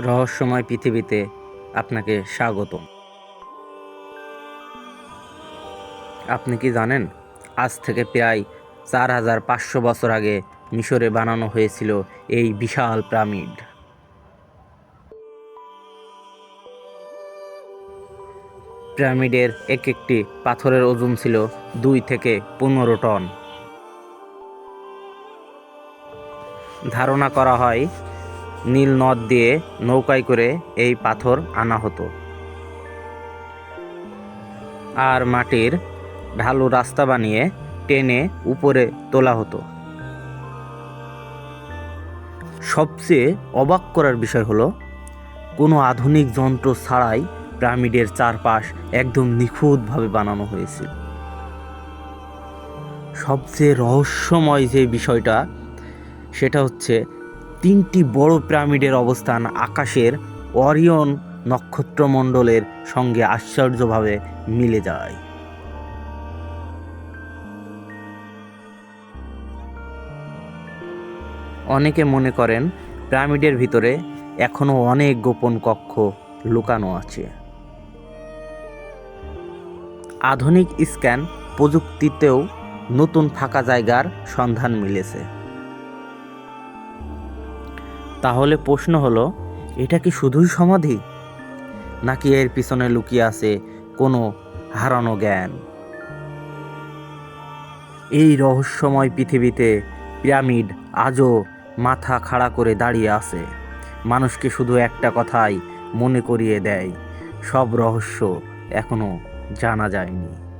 রহস্যময় পৃথিবীতে আপনাকে স্বাগত আপনি কি জানেন, আজ থেকে প্রায় চার হাজার পাঁচশো বছর আগে মিশরে বানানো হয়েছিল এই বিশাল পিরামিড। পিরামিডের এক একটি পাথরের ওজন ছিল দুই থেকে পনেরো টন। ধারণা করা হয় নীল নদ দিয়ে নৌকায় করে এই পাথর আনা হতো। আর মাটির ঢালু রাস্তা বানিয়ে টেনে উপরে তোলা হতো। সবচেয়ে অবাক করার বিষয় হলো, কোনো আধুনিক যন্ত্র ছাড়াই পিরামিডের চারপাশ একদম নিখুঁতভাবে বানানো হয়েছে। সবচেয়ে রহস্যময় যে বিষয়টা, সেটা হচ্ছে তিনটি বড় পিরামিডের অবস্থান আকাশের অরিয়ন নক্ষত্রমণ্ডলের সঙ্গে আশ্চর্যভাবে মিলে যায়। অনেকে মনে করেন পিরামিডের ভিতরে এখনও অনেক গোপন কক্ষ লুকানো আছে। আধুনিক স্ক্যান প্রযুক্তিতেও নতুন ফাঁকা জায়গার সন্ধান মিলেছে। তাহলে প্রশ্ন হলো, এটা কি শুধুই সমাধি? নাকি এর পিছনে লুকিয়ে আছে কোনো হারানো জ্ঞান? এই রহস্যময় পৃথিবীতে পিরামিড আজও মাথা খাড়া করে দাঁড়িয়ে আছে। মানুষকে শুধু একটা কথাই মনে করিয়ে দেয়, সব রহস্য এখনও জানা যায়নি।